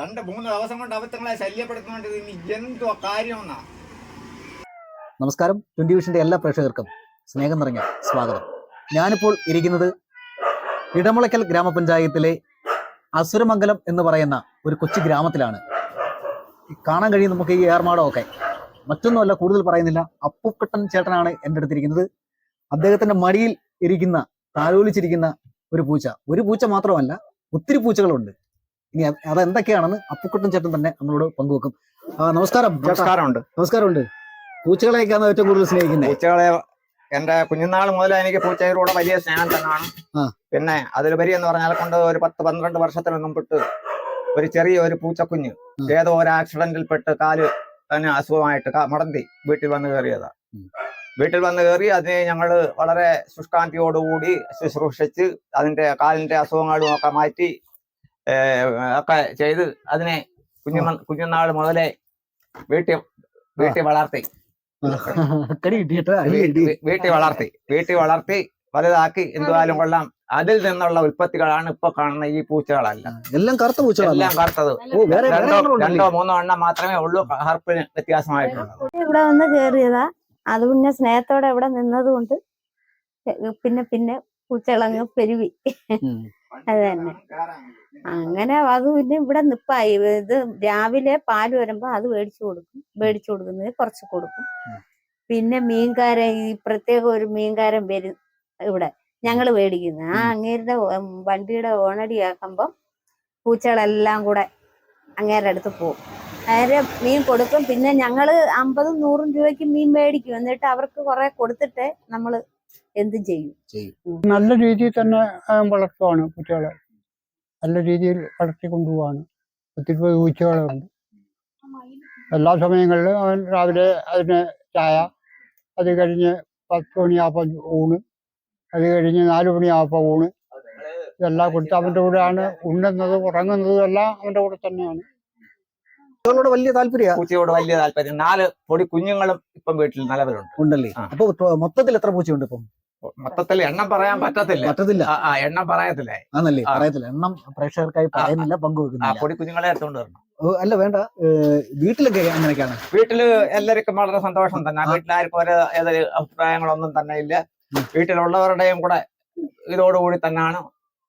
രണ്ട് മൂന്ന് ദിവസം കൊണ്ട് അബദ്ധങ്ങളെ ശല്യപ്പെടുത്തുന്നുണ്ട് ഇനി എന്തോ കാര്യമെന്നാ. നമസ്കാരം. ട്വന്റി വിഷന്റെ എല്ലാ പ്രേക്ഷകർക്കും സ്നേഹം നിറഞ്ഞ സ്വാഗതം. ഞാനിപ്പോൾ ഇരിക്കുന്നത് ഇടമുളയ്ക്കൽ ഗ്രാമപഞ്ചായത്തിലെ അസുരമംഗലം എന്ന് പറയുന്ന ഒരു കൊച്ചു ഗ്രാമത്തിലാണ്. കാണാൻ കഴിയും നമുക്ക് ഈ ഏർമാടമൊക്കെ മറ്റൊന്നുമല്ല കൂടുതൽ പറയുന്നില്ല. അപ്പുക്കുട്ടൻ ചേട്ടനാണ് എന്റെ അടുത്തിരിക്കുന്നത്. അദ്ദേഹത്തിന്റെ മടിയിൽ ഇരിക്കുന്ന താലോലിച്ചിരിക്കുന്ന ഒരു പൂച്ച. ഒരു പൂച്ച മാത്രമല്ല ഒത്തിരി പൂച്ചകളുണ്ട്. ഇനി അത് അതെന്തൊക്കെയാണെന്ന് അപ്പുക്കുട്ടൻ ചേട്ടൻ തന്നെ നമ്മളോട് പങ്കുവെക്കും. നമസ്കാരം ഉണ്ട് നമസ്കാരമുണ്ട്. നമസ്കാരമുണ്ട്. പൂച്ചകളെയൊക്കെയാണ് ഏറ്റവും കൂടുതൽ സ്നേഹിക്കുന്നത്. പൂച്ചകളെ എന്റെ കുഞ്ഞുനാൾ മുതൽ എനിക്ക് പൂച്ചകളോട് വലിയ സ്നേഹം തന്നെയാണ്. പിന്നെ അതിലുപരി എന്ന് പറഞ്ഞാൽ കൊണ്ട് ഒരു പത്ത് പന്ത്രണ്ട് വർഷത്തിന് പെട്ട് ഒരു ചെറിയ ഒരു പൂച്ചക്കുഞ്ഞ്. ഏതോ ഒരു ആക്സിഡന്റിൽ പെട്ട് കാൽ തന്നെ അസുഖമായിട്ട് മടന്തി വീട്ടിൽ വന്ന് കയറിയതാ. വീട്ടിൽ വന്ന് കയറി അതിനെ ഞങ്ങൾ വളരെ ശുഷ്കാന്തിയോടുകൂടി ശുശ്രൂഷിച്ച് അതിന്റെ കാലിന്റെ അസുഖങ്ങളും ഒക്കെ മാറ്റി ഒക്കെ ചെയ്ത് അതിനെ കുഞ്ഞു കുഞ്ഞുനാൾ മുതലേ വീട്ടിൽ വീട്ടിൽ വളർത്തി. വീട്ടിൽ വളർത്തി. വീട്ടിൽ വളർത്തി വലുതാക്കി എന്തുവാലും കൊള്ളാം. അതിൽ നിന്നുള്ള ഉൽപ്പത്തികളാണ് ഇപ്പൊ കാണുന്ന ഈ പൂച്ചകളല്ല. എല്ലാം കറുത്ത പൂച്ചകളല്ല. എല്ലാം കറുത്തത്. രണ്ടോ രണ്ടോ മൂന്നോ എണ്ണം മാത്രമേ ഉള്ളൂ. ഹർപ്പിന് വ്യത്യാസമായിട്ടുള്ളൂ ഇവിടെ വന്ന് കേറിയതാ. അത് പിന്നെ സ്നേഹത്തോടെ ഇവിടെ നിന്നതുകൊണ്ട് പിന്നെ പിന്നെ പൂച്ചകളങ്ങ് പെരുവി. അത് തന്നെ അങ്ങനെ അത് പിന്നെ ഇവിടെ നിപ്പായി. ഇത് രാവിലെ പാൽ വരുമ്പോ അത് മേടിച്ചു കൊടുക്കും. മേടിച്ചു കൊടുക്കുന്നത് കുറച്ച് കൊടുക്കും. പിന്നെ മീൻകാരൻ ഈ പ്രത്യേക ഒരു മീൻകാരൻ വരും ഇവിടെ. ഞങ്ങൾ മേടിക്കുന്നത് ആ. അങ്ങേരുടെ വണ്ടിയുടെ ഓണടി ആക്കുമ്പോ പൂച്ചകളെല്ലാം കൂടെ അങ്ങേരുടെ അടുത്ത് പോകും നേരെ മീൻ കൊടുക്കും. പിന്നെ ഞങ്ങൾ അമ്പതും നൂറും രൂപയ്ക്ക് മീൻ മേടിക്കും. എന്നിട്ട് അവർക്ക് കുറെ കൊടുത്തിട്ട് നമ്മൾ എന്തും ചെയ്യും. നല്ല രീതിയിൽ തന്നെ വളർത്തുവാണ് കുട്ടികളെ. നല്ല രീതിയിൽ വളർത്തി കൊണ്ടുപോവാണ്. ഒത്തിരി പൂച്ചകളുണ്ട് എല്ലാ സമയങ്ങളിലും അവൻ രാവിലെ അതിന് ചായ അത് കഴിഞ്ഞ് പത്ത് മണിയാകുമ്പോൾ ഊണ് അത് കഴിഞ്ഞ് നാല് മണിയാകുമ്പോൾ ഊണ്. ഇതെല്ലാം കൊടുത്ത് അവന്റെ കൂടെയാണ് ഉണ്ണുന്നത് ഉറങ്ങുന്നതും എല്ലാം അവന്റെ കൂടെ തന്നെയാണ്. പൂച്ചകളോട് വലിയ താല്പര്യം? പൂച്ചയോട് വലിയ താല്പര്യം. നാല് പൊടി കുഞ്ഞുങ്ങളും ഇപ്പം വീട്ടിൽ നിലവിലുണ്ട്. ഉണ്ടല്ലേ. അപ്പൊ മൊത്തത്തിൽ എത്ര പൂച്ചയുണ്ട് ഇപ്പം? മൊത്തത്തിൽ എണ്ണം പറയാൻ പറ്റത്തില്ല. പറ്റത്തില്ല. എണ്ണം പറയത്തില്ലേ. പറയത്തില്ല. എണ്ണം പ്രേക്ഷകർക്കായി പറയുന്നില്ല പങ്കുവെക്കുന്നില്ല. പൊടി കുഞ്ഞുങ്ങളെ എടുത്തോണ്ട് വരണം. അല്ല വേണ്ട. വീട്ടിലൊക്കെ അങ്ങനെയൊക്കെയാണ്. വീട്ടിൽ എല്ലാവർക്കും വളരെ സന്തോഷം തന്നെ. വീട്ടിലാർക്കും ഒരു ഏതൊരു അഭിപ്രായങ്ങളൊന്നും തന്നെ ഇല്ല. വീട്ടിലുള്ളവരുടെയും കൂടെ ഇതോടുകൂടി തന്നെയാണ്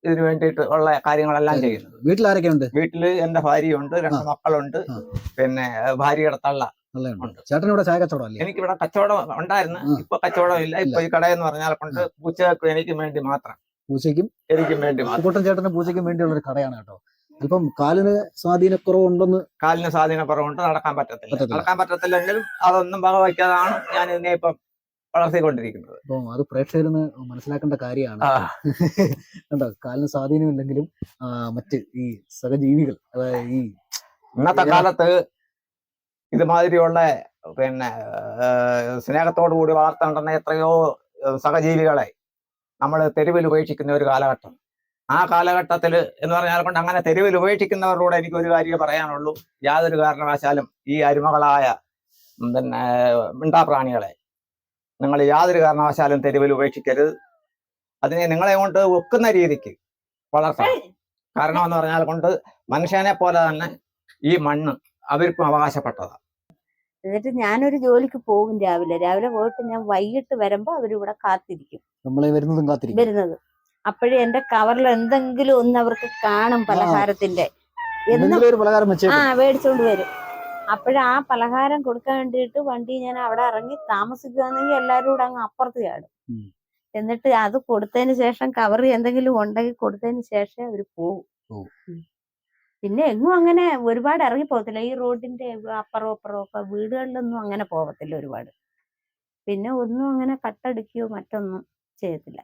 ഇതിനു വേണ്ടിയിട്ട് ഉള്ള കാര്യങ്ങളെല്ലാം ചെയ്യുന്നത്. വീട്ടിൽ ഉണ്ട് വീട്ടിൽ എന്റെ ഭാര്യയുണ്ട് രണ്ട്. മക്കളുണ്ട്. പിന്നെ ഭാര്യയുടെ തള്ള. ചേട്ടൻ ഇവിടെ ചായ കച്ചവടം അല്ലേ എനിക്ക് ഇവിടെ കച്ചവടം ഉണ്ടായിരുന്നു. ഇപ്പൊ കച്ചവടം ഇല്ല. ഇപ്പൊ ഈ കടയെന്ന് പറഞ്ഞാൽ കൊണ്ട് പൂച്ചകൾക്ക് എനിക്ക് വേണ്ടി മാത്രം. പൂച്ചയ്ക്കും? എനിക്ക് വേണ്ടി കൂട്ടൻ ചേട്ടന് പൂച്ചയ്ക്കും വേണ്ടിയുള്ള ഒരു കടയാണ് കേട്ടോ. അല്പം കാലിന് സ്വാധീനക്കുറവുണ്ടെന്ന് കാലിന് സ്വാധീനക്കുറവുണ്ട് നടക്കാൻ പറ്റത്തില്ല. നടക്കാൻ പറ്റത്തില്ലെങ്കിലും അതൊന്നും വകവയ്ക്കാതാണ് ഞാൻ ഇതിനെ ഇപ്പം വളർത്തിക്കൊണ്ടിരിക്കുന്നത്. അപ്പം അത് പ്രേക്ഷകരെന്ന് മനസ്സിലാക്കേണ്ട കാര്യമാണ്. കണ്ടോ? കാലിന് സ്വാധീനമില്ലെങ്കിലും മറ്റ് ഈ സഹജീവികൾ അതായത് ഈ ഇന്നത്തെ കാലത്ത് ഇതുമാതിരിയുള്ള പിന്നെ സ്നേഹത്തോടു കൂടി വളർത്തേണ്ടുന്ന എത്രയോ സഹജീവികളെ നമ്മൾ തെരുവിൽ ഉപേക്ഷിക്കുന്ന ഒരു കാലഘട്ടം. ആ കാലഘട്ടത്തിൽ എന്ന് പറഞ്ഞാൽ കൊണ്ട് അങ്ങനെ തെരുവിൽ ഉപേക്ഷിക്കുന്നവരോട് എനിക്ക് ഒരു കാര്യം പറയാനുള്ളൂ. യാതൊരു കാരണവശാലും ഈ അരുമകളായ പിന്നെ മിണ്ടാപ്രാണികളെ നിങ്ങൾ യാതൊരു കാരണവശാലും തെരുവിൽ ഉപേക്ഷിക്കരുത്. അതിനെ നിങ്ങളെ കൊണ്ട് ഒക്കുന്ന രീതിക്ക് വളർത്തണം. കാരണം എന്ന് പറഞ്ഞാൽ കൊണ്ട് മനുഷ്യനെ പോലെ തന്നെ ഈ മണ്ണ് അവർക്കും അവകാശപ്പെട്ടതാണ്. എന്നിട്ട് ഞാനൊരു ജോലിക്ക് പോകും രാവിലെ. രാവിലെ പോയിട്ട് ഞാൻ വൈകിട്ട് വരുമ്പോ അവരിവിടെ കാത്തിരിക്കും. നമ്മളെ വരുന്നതും കാത്തിരിക്കും. വരുന്നത്. അപ്പോഴേ എന്റെ കവറിൽ എന്തെങ്കിലും ഒന്ന് അവർക്ക് കാണും പലഹാരത്തിന്റെ ആ മേടിച്ചോണ്ട് വരും. അപ്പോഴാ ആ പലഹാരം കൊടുക്കാൻ വേണ്ടിയിട്ട് വണ്ടി ഞാൻ അവിടെ ഇറങ്ങി താമസിക്കുകയാണെങ്കിൽ എല്ലാവരും കൂടെ അങ്ങ് അപ്പുറത്ത് ചാടും. എന്നിട്ട് അത് കൊടുത്തതിന് ശേഷം കവർ എന്തെങ്കിലും ഉണ്ടെങ്കിൽ കൊടുത്തതിന് ശേഷം അവർ പോകും. പിന്നെ എങ്ങും അങ്ങനെ ഒരുപാട് ഇറങ്ങി പോകത്തില്ല ഈ റോഡിന്റെ അപ്പുറം അപ്പുറം ഒക്കെ വീടുകളിലൊന്നും അങ്ങനെ പോകത്തില്ല ഒരുപാട്. പിന്നെ ഒന്നും അങ്ങനെ കട്ടടിക്കുകയോ മറ്റൊന്നും ചെയ്യത്തില്ല.